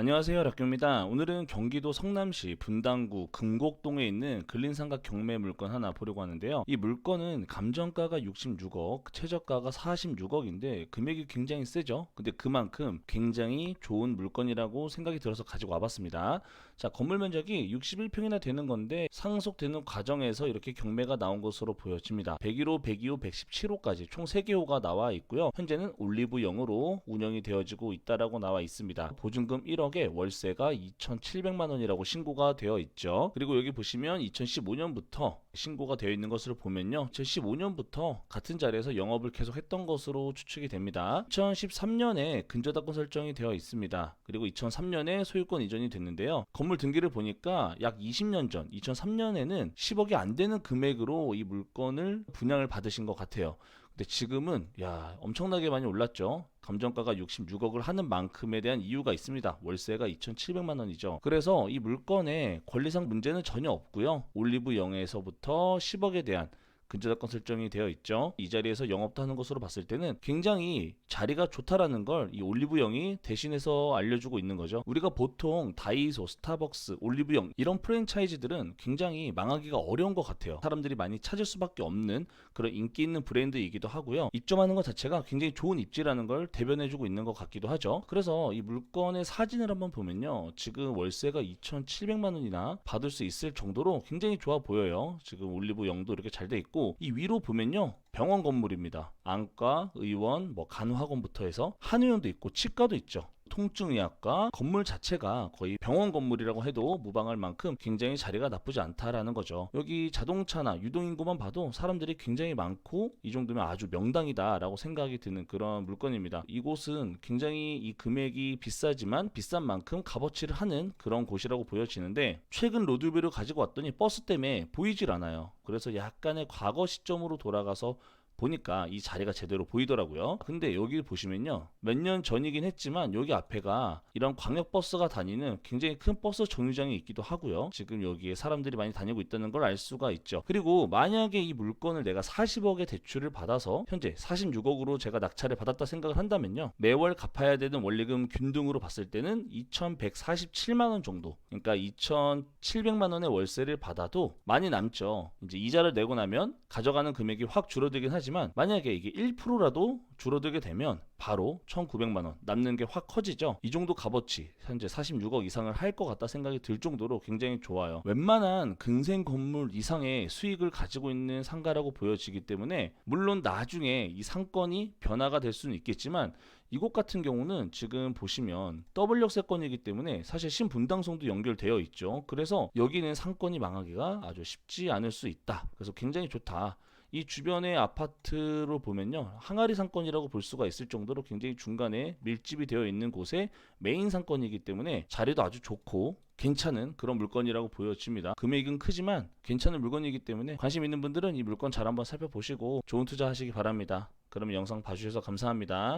안녕하세요 락교입니다. 오늘은 경기도 성남시 분당구 금곡동에 있는 근린삼각 경매 물건 하나 보려고 하는데요. 이 물건은 감정가가 66억, 최저가가 46억인데 금액이 굉장히 세죠. 근데 그만큼 굉장히 좋은 물건이라고 생각이 들어서 가지고 와봤습니다. 자 건물 면적이 61평이나 되는 건데 상속되는 과정에서 이렇게 경매가 나온 것으로 보여집니다. 101호, 102호, 117호까지 총 3개 호가 나와 있고요. 현재는 올리브영으로 운영이 되어지고 있다라고 나와 있습니다. 보증금 1억에 월세가 2,700만 원이라고 신고가 되어 있죠. 그리고 여기 보시면 2015년부터 신고가 되어 있는 것으로 보면요. 2015년부터 같은 자리에서 영업을 계속 했던 것으로 추측이 됩니다. 2013년에 근저당권 설정이 되어 있습니다. 그리고 2003년에 소유권 이전이 됐는데요. 건물 등기를 보니까 약 20년 전 2003년에는 10억이 안 되는 금액으로 이 물건을 분양을 받으신 것 같아요. 근데 지금은 야 엄청나게 많이 올랐죠. 감정가가 66억을 하는 만큼에 대한 이유가 있습니다. 월세가 2,700만 원이죠. 그래서 이 물건에 권리상 문제는 전혀 없고요. 올리브 영에서부터 10억에 대한 근저당권 설정이 되어 있죠. 이 자리에서 영업도 하는 것으로 봤을 때는 굉장히 자리가 좋다라는 걸 이 올리브영이 대신해서 알려주고 있는 거죠. 우리가 보통 다이소, 스타벅스, 올리브영 이런 프랜차이즈들은 굉장히 망하기가 어려운 것 같아요. 사람들이 많이 찾을 수밖에 없는 그런 인기 있는 브랜드이기도 하고요. 입점하는 것 자체가 굉장히 좋은 입지라는 걸 대변해주고 있는 것 같기도 하죠. 그래서 이 물건의 사진을 한번 보면요. 지금 월세가 2,700만 원이나 받을 수 있을 정도로 굉장히 좋아 보여요. 지금 올리브영도 이렇게 잘 돼 있고 이 위로 보면요. 병원 건물입니다. 안과, 의원, 뭐 간호학원부터 해서 한의원도 있고 치과도 있죠. 통증의학과 건물 자체가 거의 병원 건물이라고 해도 무방할 만큼 굉장히 자리가 나쁘지 않다라는 거죠. 여기 자동차나 유동인구만 봐도 사람들이 굉장히 많고 이 정도면 아주 명당이다라고 생각이 드는 그런 물건입니다. 이곳은 굉장히 이 금액이 비싸지만 비싼 만큼 값어치를 하는 그런 곳이라고 보여지는데 최근 로드뷰를 가지고 왔더니 버스 때문에 보이질 않아요. 그래서 약간의 과거 시점으로 돌아가서 보니까 이 자리가 제대로 보이더라고요. 근데 여기 보시면요. 몇 년 전이긴 했지만 여기 앞에가 이런 광역버스가 다니는 굉장히 큰 버스 정류장이 있기도 하고요. 지금 여기에 사람들이 많이 다니고 있다는 걸 알 수가 있죠. 그리고 만약에 이 물건을 내가 40억의 대출을 받아서 현재 46억으로 제가 낙찰을 받았다 생각을 한다면요. 매월 갚아야 되는 원리금 균등으로 봤을 때는 2,147만 원 정도. 그러니까 2,700만 원의 월세를 받아도 많이 남죠. 이제 이자를 내고 나면 가져가는 금액이 확 줄어들긴 하지만 만약에 이게 1%라도 줄어들게 되면 바로 1,900만 원 남는 게 확 커지죠. 이 정도 값어치 현재 46억 이상을 할 것 같다 생각이 들 정도로 굉장히 좋아요. 웬만한 근생 건물 이상의 수익을 가지고 있는 상가라고 보여지기 때문에 물론 나중에 이 상권이 변화가 될 수는 있겠지만 이곳 같은 경우는 지금 보시면 더블 역세권이기 때문에 사실 신분당성도 연결되어 있죠. 그래서 여기는 상권이 망하기가 아주 쉽지 않을 수 있다. 그래서 굉장히 좋다. 이 주변의 아파트로 보면요 항아리 상권이라고 볼 수가 있을 정도로 굉장히 중간에 밀집이 되어 있는 곳에 메인 상권이기 때문에 자리도 아주 좋고 괜찮은 그런 물건이라고 보여집니다. 금액은 크지만 괜찮은 물건이기 때문에 관심 있는 분들은 이 물건 잘 한번 살펴보시고 좋은 투자 하시기 바랍니다. 그럼 영상 봐주셔서 감사합니다.